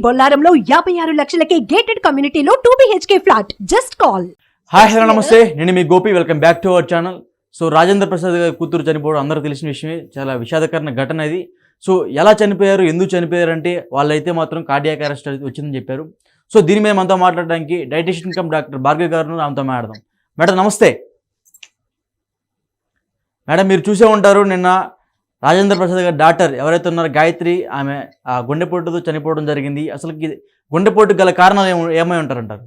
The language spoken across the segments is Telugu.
బొల్లారంలో యాభై ఆరు లక్షలకే గేటెడ్ కమ్యూనిటీలో two BHK flat just call hi hello నమస్తే. నేను మీ Gopi. Welcome back to our channel so Rajendra Prasad గారి కూతురు చనిపోవడం అందరూ తెలిసిన విషయమే. చాలా విషాదకరమైన ఘటన ఇది. సో ఎలా చనిపోయారు? ఎందుకు చనిపోయారు అంటే వాళ్ళైతే మాత్రం కార్డియాక్ అరెస్ట్ వచ్చిందని చెప్పారు. సో దీని మీద మనతో మాట్లాడడానికి డైటిషియన్ కమ్ డాక్టర్ భార్గవ్ గారు ఆమెతో మాట్లాడదాం. మేడం నమస్తే. మేడం మీరు చూసే ఉంటారు. నిన్న రాజేంద్ర ప్రసాద్ గారి డాక్టర్ ఎవరైతే ఉన్నారో గాయత్రి ఆమె ఆ గుండెపోటుతో చనిపోవడం జరిగింది. అసలు గుండెపోటు గల కారణాలు ఏమ- ఉంటారంటారు?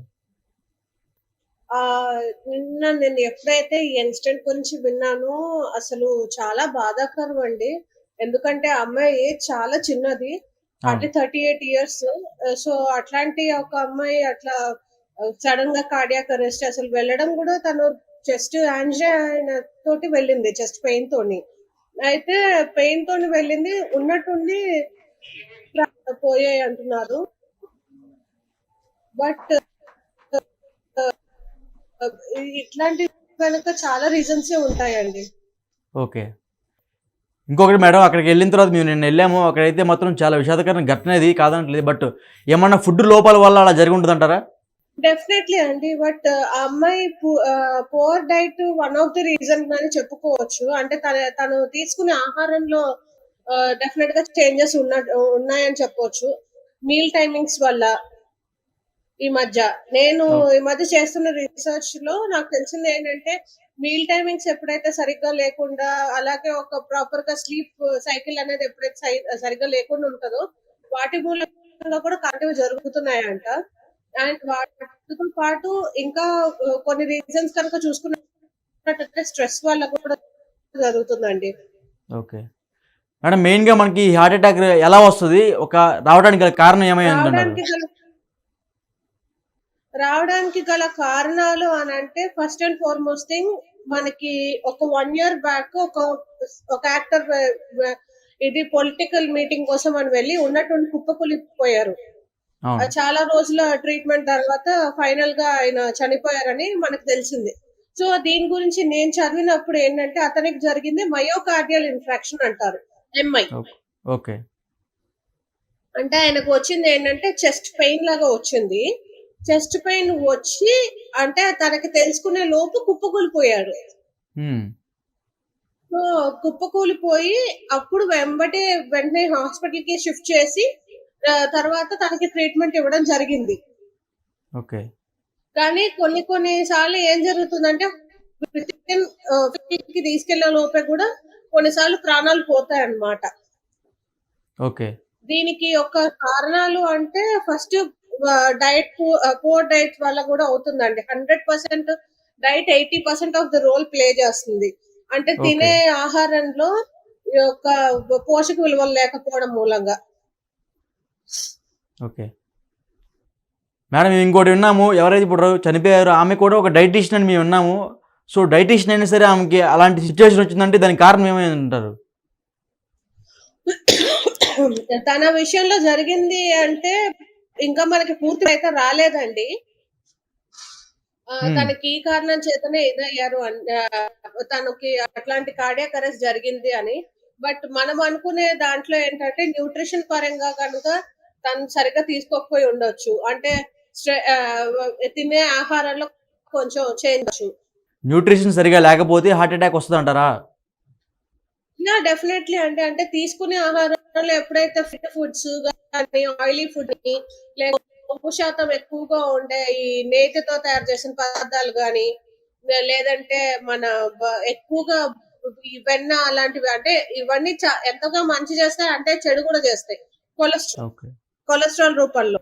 ఆ నిన్న నేను ఎప్పుడైతే ఈ ఇన్సిడెంట్ గురించి విన్నానో అసలు చాలా బాధాకరం అండి. ఎందుకంటే అమ్మాయి చాలా చిన్నది అంటే థర్టీ ఎయిట్ ఇయర్స్ సో అట్లాంటి ఒక అమ్మాయి అట్లా సడన్గా కార్డియాక్ అరెస్ట్ అసలు వెళ్ళడం కూడా తను చెస్ట్ యాంజినా తోటి వెళ్ళింది చెస్ట్ పెయిన్ తోని. అయితే పెయిన్ తోని వెళ్ళింది ఉన్నట్టుండి పోయాయి అంటున్నారు. బట్ ఇట్లాంటి వెనక చాలా రీజన్స్ ఉంటాయండి. ఓకే. ఇంకొకటి మేడం అక్కడికి వెళ్ళిన తర్వాత మేము నిన్న వెళ్ళాము. అక్కడైతే మాత్రం చాలా విషాదకరమైన ఘటన ఇది కాదనట్లేదు. బట్ ఏమన్నా ఫుడ్ లోపాల వల్ల అలా జరిగి ఉంటుందంటారా? డెఫినెట్లీ అండి బట్ ఆ అమ్మాయి poor diet one of the reason అని చెప్పుకోవచ్చు. అంటే తన తను తీసుకునే ఆహారంలో డెఫినెట్గా చేంజెస్ ఉన్న ఉన్నాయని చెప్పొచ్చు. మీల్ టైమింగ్స్ వల్ల ఈ మధ్య. నేను. ఈ మధ్య చేస్తున్న రీసెర్చ్లో నాకు తెలిసింది ఏంటంటే మీల్ టైమింగ్స్ ఎప్పుడైతే సరిగ్గా లేకుండా అలాగే ఒక ప్రాపర్గా స్లీప్ సైకిల్ అనేది ఎప్పుడైతే సరిగ్గా లేకుండా ఉంటుందో వాటి మూలంగా కూడా కంటిన్యూ జరుగుతున్నాయంట. అండ్ వాటితో పాటు ఇంకా కొన్ని రీజన్స్ కనుక చూసుకున్నట్టయితే స్ట్రెస్ వల్ల కూడా జరుగుతుందండి. ఓకే. మేడం మెయిన్గా మనకి హార్ట్ అటాక్ ఎలా వస్తుంది? ఒక రావడానికి గల కారణం ఏమై ఉందంటారు రావడానికి గల కారణాలు అని అంటే ఫస్ట్ అండ్ ఫార్మోస్ట్ థింగ్ మనకి ఒక వన్ ఇయర్ బ్యాక్ ఒక ఒక యాక్టర్ ఇది పొలిటికల్ మీటింగ్ కోసం అని వెళ్ళి ఉన్నట్టుండి కుప్పకూలిపోయారు అవును చాలా రోజుల ట్రీట్మెంట్ తర్వాత ఫైనల్గా ఆయన చనిపోయారని మనకు తెలిసింది. సో దీని గురించి నేను చదివినప్పుడు ఏంటంటే అతనికి జరిగింది మయోకార్డియల్ ఇన్ఫెక్షన్ అంటారు ఎంఐ ఓకే. అంటే ఆయనకు వచ్చింది ఏంటంటే చెస్ట్ పెయిన్ లాగా వచ్చింది. చెస్ట్ పెయిన్ వచ్చి అంటే తనకి తెలుసుకునే లోపు కుప్పకూలిపోయాడు. కుప్పకూలిపోయి అప్పుడు వెంబటే వెంటనే హాస్పిటల్కి షిఫ్ట్ చేసి తర్వాత తనకి ట్రీట్మెంట్ ఇవ్వడం జరిగింది. ఓకే. కానీ కొన్ని కొన్ని సార్లు ఏం జరుగుతుందంటే కి తీసుకెళ్ళే లోపే కూడా కొన్నిసార్లు ప్రాణాలు పోతాయి అన్నమాట ఓకే. దీనికి ఒక కారణాలు అంటే ఫస్ట్ డైట్ పూర్ డైట్ వల్ల కూడా అవుతుందండి. Hundred percent diet eighty percent of the role play చేస్తుంది. అంటే. తినే ఆహారంలో యొక్క పోషక విలువలు లేకపోవడం మూలంగా. ఓకే. మేడం మేము ఇంకోటి విన్నాము ఎవరైతే ఇప్పుడు చనిపోయారో ఆమె కూడా ఒక డైటీషియన్ అని మేము విన్నాము. సో డైటీషియన్ అయినా సరే ఆమెకి అలాంటి సిచ్యువేషన్ వచ్చిందంటే దానికి కారణం ఏమై ఉంటారు తన విషయంలో జరిగింది అంటే ఇంకా మనకి పూర్తి అయితే రాలేదండి. తనకి ఈ కారణం చేతనే ఇదయ్యారు తనకి అట్లాంటి కార్డియాక్ అరెస్ట్ జరిగింది అని. బట్ మనం అనుకునే దాంట్లో ఏంటంటే న్యూట్రిషన్ పరంగా కనుక తను సరిగ్గా తీసుకోకపోయి ఉండొచ్చు. అంటే తినే ఆహారంలో కొంచెం చేంజ్ న్యూట్రిషన్ సరిగా లేకపోతే హార్ట్ అటాక్ వస్తుంది అంటారా యా డెఫినెట్లీ అంటే అంటే తీసుకునే ఆహారంలో ఎప్పుడైతే ఫిట్ ఫుడ్స్ కానీ ఆయిలీ ఫుడ్ని లేక ఉప్పు శాతం ఎక్కువగా ఉండే ఈ నేతితో తయారు చేసిన పదార్థాలు కానీ లేదంటే మన ఎక్కువగా వెన్న అలాంటివి అంటే ఇవన్నీ ఎంతగా మంచి చేస్తాయి అంటే చెడు కూడా చేస్తాయి. కొలెస్ట్రాల్. కొలెస్ట్రాల్ రూపంలో.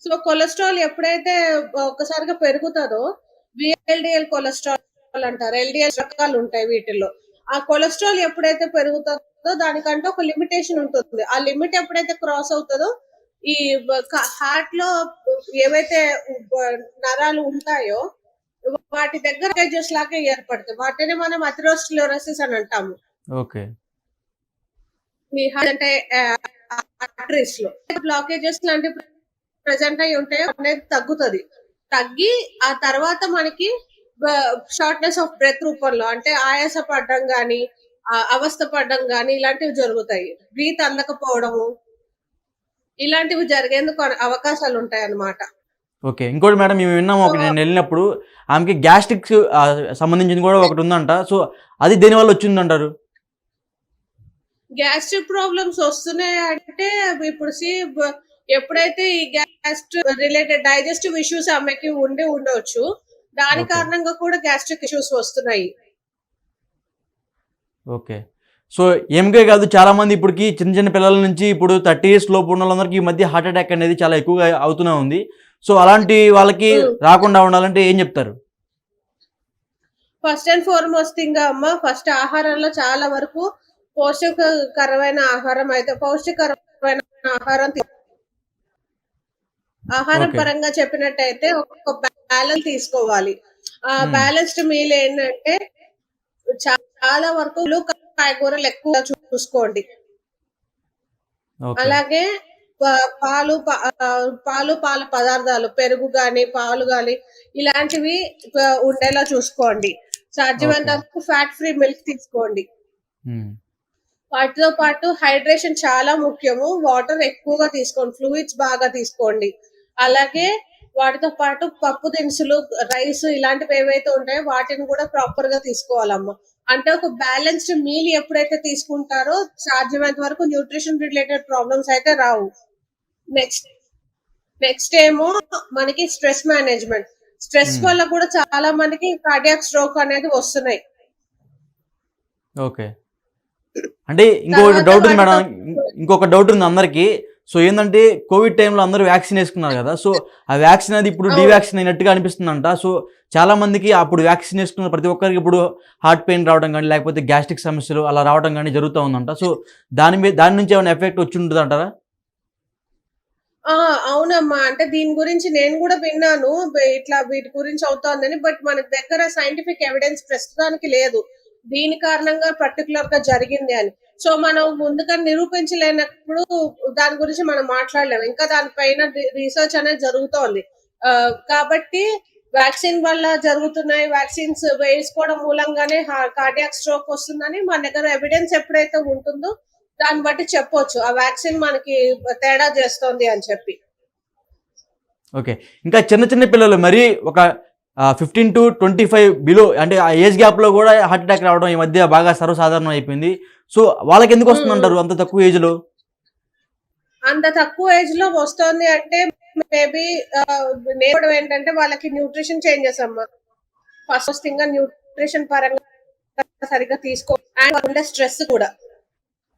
సో కొలెస్ట్రాల్ ఎప్పుడైతే ఒక్కసారిగా పెరుగుతుందో విఎల్డిఎల్ కొలెస్ట్రాల్ అంటారు. ఎల్డిఎల్ రకాలు ఉంటాయి వీటిల్లో. ఆ కొలెస్ట్రాల్ ఎప్పుడైతే పెరుగుతుందో దానికంటే ఒక లిమిటేషన్ ఉంటుంది. ఆ లిమిట్ ఎప్పుడైతే క్రాస్ అవుతుందో ఈ హార్ట్లో ఏవైతే నరాలు ఉంటాయో వాటి దగ్గర బ్లాకేజెస్ లాగా ఏర్పడతాయి. వాటిని మనం అథెరోస్క్లెరోసిస్ అని అంటాము. ఓకే. అంటే ఆర్టరీస్లో బ్లాకేజెస్ లాంటి ప్రెసెంట్ అయి ఉంటాయో అనేది తగ్గుతుంది. తగ్గి ఆ తర్వాత మనకి షార్ట్నెస్ ఆఫ్ బ్రెత్ రూపంలో అంటే ఆయాస పడడం గాని ఆ, అవస్థ పడడం గాని ఇలాంటివి జరుగుతాయి. బ్రీత్ అందకపోవడము ఇలాంటివి జరిగేందుకు అవ- అవకాశాలు ఉంటాయి అన్నమాట ఓకే. ఇంకోటి మేడం మేము విన్నాము ఒక నేను వెళ్ళినప్పుడు ఆమెకి గ్యాస్ట్రిక్ సంబంధించింది కూడా ఒకటి ఉందంట. సో అది దేనివల్ల వచ్చిందంటారు? గ్యాస్ట్రిక్ ప్రాబ్లమ్స్ వస్తున్నాయి అంటే ఇప్పుడు సి ఎప్పుడైతే ఈ గ్యాస్ట్రిక్ రిలేటెడ్ డైజెస్టివ్ ఇష్యూస్ ఆమెకి ఉండి ఉండవచ్చు దాని. కారణంగా కూడా గ్యాస్ట్రిక్ ఇష్యూస్ వస్తున్నాయి ఓకే సో ఏమికే కాదు చాలా మంది ఇప్పటికి చిన్న చిన్న పిల్లల నుంచి ఇప్పుడు థర్టీ ఇయర్స్ లోపు ఉన్న వాళ్ళందరికీ ఈ మధ్య హార్ట్ అటాక్ అనేది చాలా ఎక్కువగా అవుతూనే ఉంది సో అలాంటి వాళ్ళకి. రాకుండా ఉండాలంటే ఏం చెప్తారు ఫస్ట్ అండ్ ఫార్మోస్ట్ థింగ్ అమ్మ ఫస్ట్ ఆహారంలో చాలా వరకు పౌష్టికకరమైన ఆహారం అయితే పౌష్టికరమైన ఆహారం ఆహారం. పరంగా చెప్పినట్టయితే ఒక బ్యాలెన్స్ తీసుకోవాలి ఆ. బ్యాలెన్స్డ్ మీల్ ఏంటంటే చాలా వరకు కాయగూరలు ఎక్కువ చూసుకోండి అలాగే పాలు పాలు పాల పదార్థాలు పెరుగు గాని పాలు గాని ఇలాంటివి ఉండేలా చూసుకోండి సాధ్యమైనంత ఫ్యాట్ ఫ్రీ మిల్క్ తీసుకోండి. వాటితో పాటు హైడ్రేషన్ చాలా ముఖ్యము. వాటర్ ఎక్కువగా తీసుకోండి. ఫ్లూయిడ్స్ బాగా తీసుకోండి. అలాగే వాటితో పాటు పప్పు దినుసులు రైస్ ఇలాంటివి ఏవైతే ఉంటాయో వాటిని కూడా ప్రాపర్గా తీసుకోవాలమ్మా. అంటే ఒక బ్యాలెన్స్డ్ మీల్ ఎప్పుడైతే తీసుకుంటారో సాధ్యమైనంత వరకు న్యూట్రిషన్ రిలేటెడ్ ప్రాబ్లమ్స్ అయితే రావు. నెక్స్ట్ నెక్స్ట్ ఏమో మనకి స్ట్రెస్ మేనేజ్మెంట్ స్ట్రెస్. వల్ల కూడా చాలా మందికి కార్డియాక్ స్ట్రోక్ అనేది వస్తున్నాయి. ఓకే అంటే ఇంకో తర్వాత డౌట్ ఉంది మేడం ఇంకొక డౌట్ ఉంది అందరికి. సో ఏంటంటే కోవిడ్ టైంలో అందరూ వ్యాక్సిన్ వేసుకున్నారు కదా. సో ఆ వ్యాక్సిన్ అది ఇప్పుడు అవును. డివాక్సిన్ అయినట్టుగా అనిపిస్తుందంట. సో చాలా మందికి అప్పుడు వ్యాక్సిన్ వేసుకున్న ప్రతి ఒక్కరికి ఇప్పుడు హార్ట్ పెయిన్ రావడం కానీ లేకపోతే గ్యాస్ట్రిక్ సమస్యలు అలా రావడం కానీ జరుగుతూ ఉందంట. సో దాని మీద దాని నుంచి ఏమైనా ఎఫెక్ట్ వచ్చి ఉంటుంది అంటారా? ఆ అవునమ్మా. అంటే దీని గురించి నేను కూడా విన్నాను. ఇట్లా వీటి గురించి అవుతోందని. బట్ మన దగ్గర సైంటిఫిక్ ఎవిడెన్స్ ప్రస్తుతానికి లేదు. దీని కారణంగా పర్టికులర్గా జరిగింది అని. సో మనం ముందుగా నిరూపించలేనప్పుడు దాని గురించి మనం మాట్లాడలేము. ఇంకా దానిపైన రీసెర్చ్ అనేది జరుగుతోంది. కాబట్టి వ్యాక్సిన్ వల్ల జరుగుతున్నాయి. వ్యాక్సిన్స్ వేసుకోవడం మూలంగానే కార్డియాక్ స్ట్రోక్ వస్తుందని మన దగ్గర ఎవిడెన్స్ ఎప్పుడైతే ఉంటుందో దాన్ని బట్టి చెప్పొచ్చు. ఆ వ్యాక్సిన్ మనకి తేడా చేస్తోంది అని చెప్పి. ఓకే. ఇంకా చిన్న చిన్న పిల్లలు మరి ఒక fifteen to twenty five below అంటే ఆ ఏజ్ గ్యాప్లో కూడా హార్ట్ అటాక్ రావడం ఈ మధ్య బాగా సర్వసాధారణం అయిపోయింది. సో వాళ్ళకి ఎందుకు వస్తుందంటారు అంత తక్కువ ఏజ్లో అంత తక్కువ ఏజ్లో వస్తోంది అంటే మేబీ నేర్పడం ఏంటంటే వాళ్ళకి న్యూట్రిషన్ చేంజెస్ అమ్మా. ఫస్ట్ థింగ్ న్యూట్రిషన్ పరంగా సరిగ్గా తీసుకో అండ్ ఉండే స్ట్రెస్ కూడా.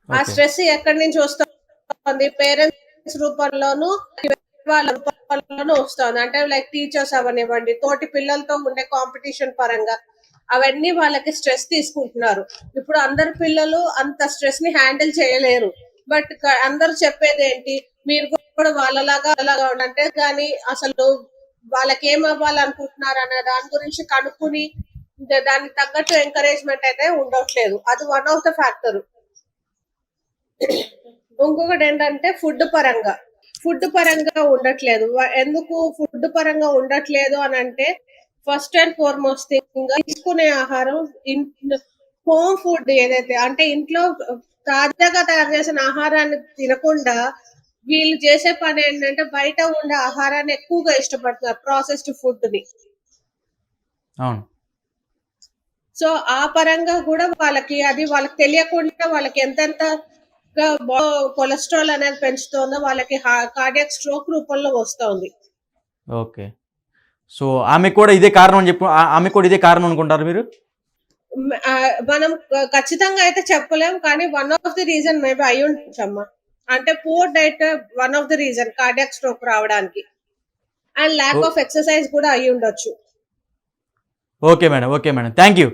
ఆ స్ట్రెస్ ఎక్కడి నుంచి వస్తుంది? పేరెంట్స్ రూపంలోను వాళ్ళ రూపంలోనూ వస్తుంది. అంటే లైక్ టీచర్స్ అవనివ్వండి తోటి పిల్లలతో ఉండే కాంపిటీషన్ పరంగా అవన్నీ వాళ్ళకి స్ట్రెస్ తీసుకుంటున్నారు. ఇప్పుడు అందరు పిల్లలు అంత స్ట్రెస్ని హ్యాండిల్ చేయలేరు. బట్ అందరు చెప్పేది ఏంటి? మీరు కూడా వాళ్ళలాగా అలాగా అంటే కానీ అసలు వాళ్ళకి ఏం అవ్వాలనుకుంటున్నారు అనే దాని గురించి కనుక్కుని దానికి తగ్గట్టు ఎంకరేజ్మెంట్ అయితే ఉండట్లేదు. అది వన్ ఆఫ్ ద ఫ్యాక్టర్ ఇంకొకటి ఏంటంటే ఫుడ్ పరంగా. ఫుడ్ పరంగా ఉండట్లేదు. ఎందుకు ఫుడ్ పరంగా ఉండట్లేదు అని అంటే ఫస్ట్ అండ్ ఫార్మోస్ట్ థింగ్ తీసుకునే ఆహారం హోమ్ ఫుడ్ ఏదైతే అంటే ఇంట్లో తాజాగా తయారు చేసిన ఆహారాన్ని తినకుండా వీళ్ళు చేసే పని ఏంటంటే బయట ఉండే ఆహారాన్ని ఎక్కువగా ఇష్టపడుతున్నారు ప్రాసెస్డ్ ఫుడ్ని. అవును. సో ఆ పరంగా కూడా వాళ్ళకి అది వాళ్ళకి తెలియకుండా వాళ్ళకి ఎంతెంత కొలెస్ట్రాల్ అనేది పెంచుతుందో వాళ్ళకి కార్డియాక్ స్ట్రోక్ రూపంలో వస్తుంది. ఓకే. సో ఆమె కూడా ఇదే కారణం అని చెప్పి ఆమె కూడా ఇదే కారణం అనుకుంటారు మీరు? మనం ఖచ్చితంగా అయితే చెప్పలేం కానీ one of the reason maybe అయి ఉండొచ్చమ్మా అంటే poor diet one of the reason cardiac stroke రావడానికి. అండ్ ల్యాక్ ఆఫ్ ఎక్సర్సైజ్ కూడా అయి ఉండొచ్చు. Okay madam okay madam. Thank you.